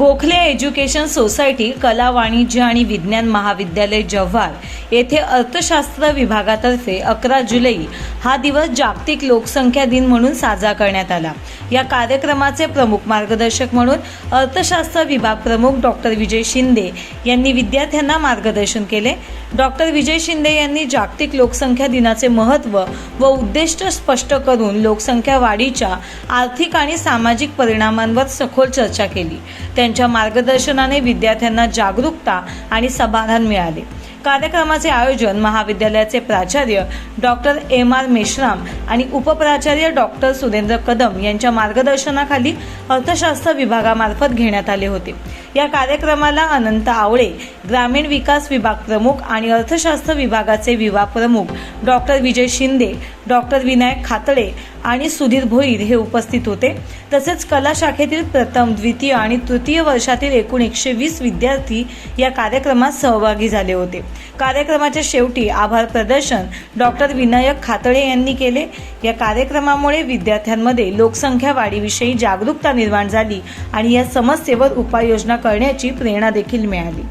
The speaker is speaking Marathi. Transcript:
गोखले एज्युकेशन सोसायटी कला वाणिज्य आणि विज्ञान महाविद्यालय जव्हार येथे अर्थशास्त्र विभागातर्फे अकरा जुलै हा दिवस जागतिक लोकसंख्या दिन म्हणून साजरा करण्यात आला. या कार्यक्रमाचे प्रमुख मार्गदर्शक म्हणून अर्थशास्त्र विभाग प्रमुख डॉक्टर विजय शिंदे यांनी विद्यार्थ्यांना मार्गदर्शन केले. डॉक्टर विजय शिंदे यांनी जागतिक लोकसंख्या दिनाचे महत्त्व व उद्दिष्ट स्पष्ट करून लोकसंख्या वाढीच्या आर्थिक आणि सामाजिक परिणामांवर सखोल चर्चा केली. त्यांच्या मार्गदर्शनाने विद्यार्थ्यांना जागरूकता आणि समाधान मिळाले. कार्यक्रमाचे आयोजन महाविद्यालयाचे प्राचार्य डॉक्टर एम आर मेश्राम आणि उपप्राचार्य डॉक्टर सुरेंद्र कदम यांच्या मार्गदर्शनाखाली अर्थशास्त्र विभागामार्फत घेण्यात आले होते. या कार्यक्रमाला अनंत आवळे ग्रामीण विकास विभाग प्रमुख आणि अर्थशास्त्र विभागाचे विभाग प्रमुख डॉक्टर विजय शिंदे डॉक्टर विनायक खातडे आणि सुधीर भोईर हे उपस्थित होते. तसेच कला शाखेतील प्रथम द्वितीय आणि तृतीय वर्षातील एकूण एकशे वीस विद्यार्थी या कार्यक्रमात सहभागी झाले होते. कार्यक्रमाच्या शेवटी आभार प्रदर्शन डॉक्टर विनायक खातळे यांनी केले. या कार्यक्रमामुळे विद्यार्थ्यांमध्ये लोकसंख्या वाढीविषयी जागरूकता निर्माण झाली आणि या समस्येवर उपाययोजना करण्याची प्रेरणा देखील मिळाली.